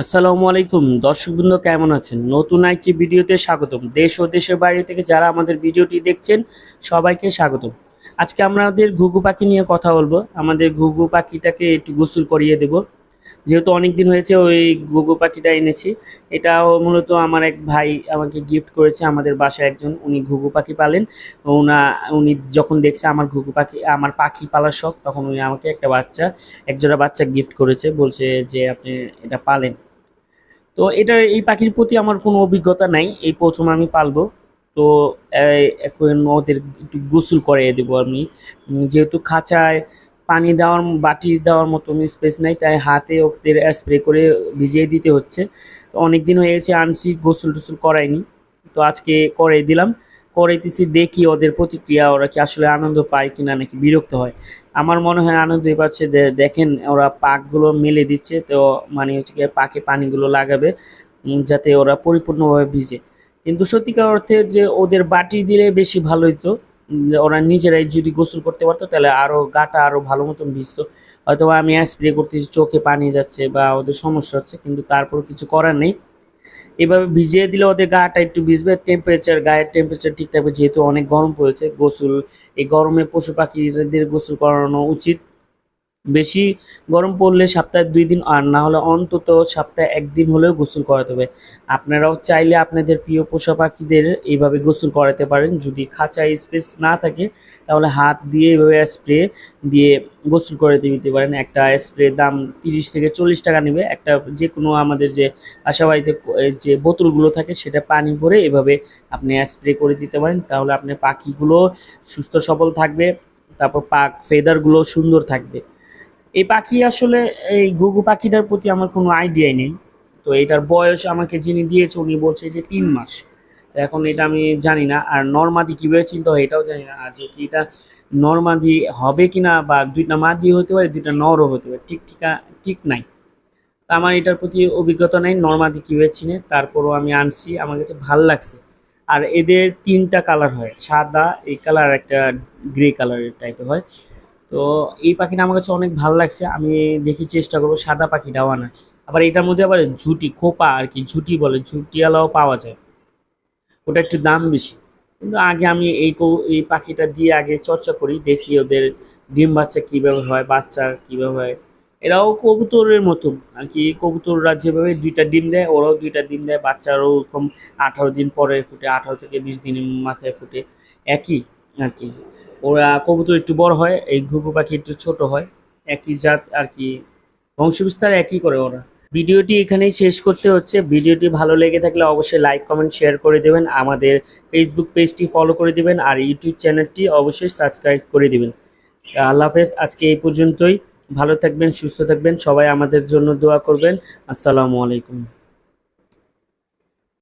আসসালামু আলাইকুম। দর্শকবৃন্দ, কেমন আছেন? নতুন একটি ভিডিওতে স্বাগতম। দেশ ও দেশের বাইরে থেকে যারা আমাদের ভিডিওটি দেখছেন, সবাইকে স্বাগতম। আজকে আমাদের ঘুঘু পাখি নিয়ে কথা বলব। আমাদের ঘুঘু পাখিটাকে একটু গোসল করিয়ে দেব। যেহেতু অনেক দিন হয়েছে ওই ঘুঘু পাখিটা এনেছি। এটাও মূলত আমার এক ভাই আমাকে গিফট করেছে। আমাদের বাসায় একজন, উনি ঘুঘু পাখি পালেন। ওনা, উনি যখন দেখছে আমার ঘুঘু পাখি, আমার পাখি পালার শখ, তখন উনি আমাকে একটা বাচ্চা, একজোড়া বাচ্চা গিফট করেছে। বলছে যে, আপনি এটা পালেন। তো এটা এই পাখির প্রতি আমার কোনো অভিজ্ঞতা নাই, এই প্রথম আমি পালবো। তো এখন ওদের একটু গোসল করে দেবো আমি। যেহেতু খাঁচায় পানি দেওয়ার, বাটি দেওয়ার মতো স্পেস নাই, তাই হাতে ওদের স্প্রে করে ভিজিয়ে দিতে হচ্ছে। তো অনেক দিন হয়ে গেছে, আনছি গোসল টোসল করাইনি। তো আজকে করে দিলাম। করাইতেছি, দেখি ওদের প্রতিক্রিয়া, ওরা কি আসলে আনন্দ পায় কিনা নাকি বিরক্ত হয়। আমার মনে হয় আনন্দই পাচ্ছে দেখেন ওরা পাকগুলো মেলে দিচ্ছে, তো মানে হচ্ছে গিয়ে পাকে পানিগুলো লাগাবে যাতে ওরা পরিপূর্ণভাবে ভিজে। কিন্তু সত্যিকার অর্থে যে ওদের বাটি দিলে বেশি ভালো হতো ওরা নিজেরাই যদি গোসল করতে পারতো, তাহলে আরও গাটা আরও ভালো মতন ভিজতো। হয়তো আমি স্প্রে করতেছি, চোখে পানি যাচ্ছে বা ওদের সমস্যা হচ্ছে, কিন্তু তারপর কিছু করার নেই। এভাবে ভিজিয়ে দিলে ওদের গাটা একটু ভিজবে টেম্পারেচার গায়ের টেম্পারেচার ঠিক থাকবে, যেহেতু অনেক গরম পড়েছে, গোসল, এই গরমে পশু পাখিদের গোসল করানো উচিত। বেশি গরম পড়লে সপ্তাহে দুই দিন, আর না হলে অন্তত সপ্তাহে একদিন হলেও গোসল করাতে হবে। আপনারাও চাইলে আপনাদের প্রিয় পশু পাখিদের এইভাবে গোসল করাতে পারেন, যদি খাঁচা স্পেস না থাকে তাহলে হাত দিয়ে এভাবে স্প্রে দিয়ে গোসল করে দিতে পারেন। একটা স্প্রে দাম তিরিশ থেকে চল্লিশ টাকা নেবে। একটা যে কোনো আমাদের যে আশাবাড়িতে যে বোতলগুলো থাকে সেটা পানি ভরে এভাবে আপনি স্প্রে করে দিতে পারেন। তাহলে আপনার পাখিগুলো সুস্থ সবল থাকবে, তারপর পাক ফেদারগুলো সুন্দর থাকবে। এই পাখি আসলে এই ঘুঘু পাখিটার প্রতি আমার কোনো আইডিয়াই নেই। তো এটার বয়স আমাকে যিনি দিয়েছে উনি বলছে যে তিন মাস। এখন এটা আমি জানি না। আর নর্মাদি কীভাবে চিন্তা হয় এটাও জানি না। আর যে কি এটা নর্মাদি হবে কি না বা দুইটা মাদি হতে পারে, দুইটা নরও হতে পারে, ঠিক ঠিকা, ঠিক নাই। তা আমার এটার প্রতি অভিজ্ঞতা নাই, নর্মাদি কীভাবে চিনে, তারপরও আমি আনছি, আমার কাছে ভালো লাগছে। আর এদের তিনটা কালার হয়, সাদা, এই কালার একটা গ্রে কালারের টাইপের হয়। তো এই পাখিটা আমার কাছে অনেক ভালো লাগছে, আমি দেখি চেষ্টা করব, সাদা পাখিটাও আনা আবার এটার মধ্যে আবার ঝুটি, খোপা আর কি, ঝুটি বলে, ঝুটিওয়ালাও পাওয়া যায়। ওটা একটু দাম বেশি। কিন্তু আগে আমি এই এই পাখিটা দিয়ে আগে চর্চা করি, দেখি ওদের ডিম বাচ্চা কীভাবে হয়, বাচ্চা কীভাবে হয়। এরাও কবুতরের মতন আর কি কবুতররা যেভাবে দুইটা ডিম দেয়, ওরাও দুইটা ডিম দেয়, বাচ্চারও ওরকম আঠারো দিন পরে ফুটে, আঠারো থেকে বিশ দিনের মাথায় ফুটে। একই আর কি। ওরা কবুতর একটু বড় হয়, এই ঘুঘু পাখি একটু ছোট হয়। একই জাত আর কি। বংশবিস্তার একই করে ওরা। ভিডিওটি এখানেই শেষ করতে হচ্ছে। ভিডিওটি ভালো লেগে থাকলে অবশ্যই লাইক কমেন্ট শেয়ার করে দেবেন। আমাদের ফেসবুক পেজটি ফলো করে দিবেন আর ইউটিউব চ্যানেলটি অবশ্যই সাবস্ক্রাইব করে দিবেন। আল্লাহ হাফেজ, আজকে এই পর্যন্তই। ভালো থাকবেন, সুস্থ থাকবেন। সবাই আমাদের জন্য দোয়া করবেন। আসসালামু আলাইকুম।